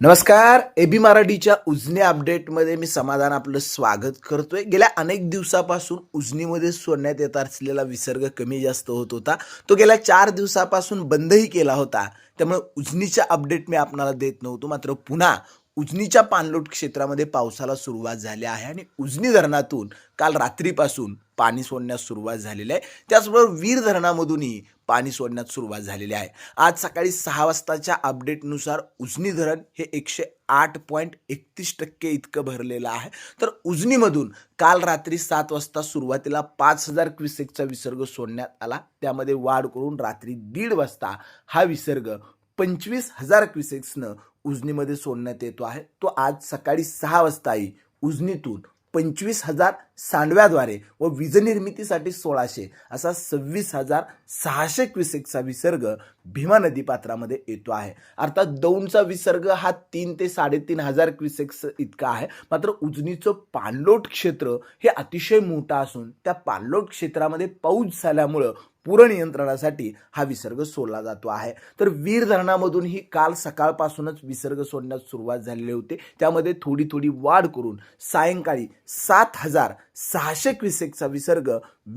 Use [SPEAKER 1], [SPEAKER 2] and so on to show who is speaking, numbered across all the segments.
[SPEAKER 1] नमस्कार एबी मराठीच्या उजनी अपडेटमध्ये मी समाधान आपलं स्वागत करतोय. गेल्या अनेक दिवसापासून उजनीमध्ये सोडण्यात येत असलेला विसर्ग कमी जास्त होत होता. तो गेल्या चार दिवसापासून बंदही केला होता. त्यामुळे उजनीच्या अपडेट मी आपणाला देत नव्हतो. मात्र पुन्हा उजनीच्या पाणलोट क्षेत्रामध्ये पावसाला सुरुवात झाली आहे आणि उजनी धरणातून काल रात्रीपासून पाणी सोडण्यास सुरुवात झालेली आहे. त्याचबरोबर वीर धरणामधूनही पाणी सोडण्यास सुरुवात झालेली आहे. आज सकाळी सहा वाजताच्या अपडेटनुसार उजनी धरण हे एकशे आठ पॉईंट एकतीस टक्के इतकं भरलेलं आहे. तर उजनीमधून काल रात्री सात वाजता सुरुवातीला पाच हजार क्विसेकचा विसर्ग सोडण्यात आला. त्यामध्ये वाढ करून रात्री दीड वाजता हा विसर्ग पंचवीस हजार क्विसेक्सनं उजनीमध्ये सोडण्यात येतो आहे. तो आज सकाळी सहा वाजताही उजनीतून पंचवीस हजार सांडव्याद्वारे व वीज निर्मितीसाठी सोळाशे असा सव्वीस हजार सहाशे क्विसेकचा विसर्ग भीमा नदी पात्रामध्ये येतो आहे. अर्थात दौंडचा विसर्ग हा तीन ते साडेतीन हजार क्विसेक्स इतका आहे. मात्र उजनीचं पाणलोट क्षेत्र हे अतिशय मोठं असून त्या पाणलोट क्षेत्रामध्ये पाऊस झाल्यामुळं पुरनियंत्रणासाठी हा विसर्ग सोडला जातो आहे. तर वीर धरणामधून ही काल सकाळपासूनच विसर्ग सोडण्यास सुरुवात झालेली होती. त्यामध्ये थोडी थोडी वाढ करून सायंकाळी सात हजार सहाशे क्विसेकचा विसर्ग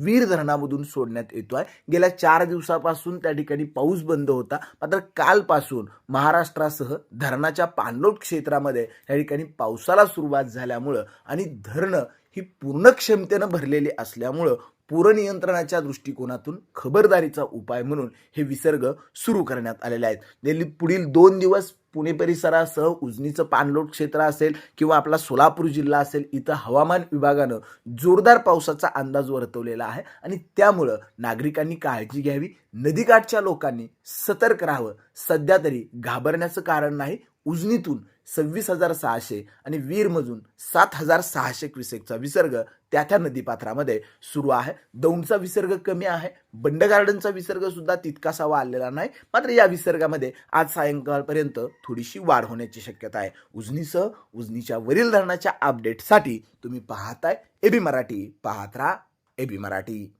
[SPEAKER 1] वीर धरणामधून सोडण्यात येतो आहे. गेल्या चार दिवसापासून त्या ठिकाणी पाऊस बंद होता. मात्र कालपासून महाराष्ट्रासह धरणाच्या पाणलोट क्षेत्रामध्ये या ठिकाणी पावसाला सुरुवात झाल्यामुळं आणि धरणं ही पूर्ण क्षमतेनं भरलेली असल्यामुळं पूरनियंत्रणाच्या दृष्टिकोनातून खबरदारीचा उपाय म्हणून हे विसर्ग सुरू करण्यात आलेले आहेत. गेली पुढील दोन दिवस पुणे परिसरासह उजनीचं पाणलोट क्षेत्र असेल किंवा आपला सोलापूर जिल्हा असेल इथं हवामान विभागानं जोरदार पावसाचा अंदाज वर्तवलेला आहे आणि त्यामुळं नागरिकांनी काळजी घ्यावी नदीकाठच्या लोकांनी सतर्क राहावं. सध्या तरी घाबरण्याचं कारण नाही उजनीतून सव्वीस हजार सहाशे आणि वीरमधून सात हजार सहाशे क्विसेकचा विसर्ग त्या त्या नदीपात्रामध्ये सुरू आहे. दौंडचा विसर्ग कमी आहे. बंड गार्डनचा विसर्ग सुद्धा तितकासा वाढलेला नाही. मात्र या विसर्गामध्ये आज सायंकाळपर्यंत थोडीशी वाढ होण्याची शक्यता आहे. उजनीसह उजनीच्या वरील धरणाच्या अपडेटसाठी तुम्ही पाहताय. एबी मराठी पाहत राहा एबी मराठी.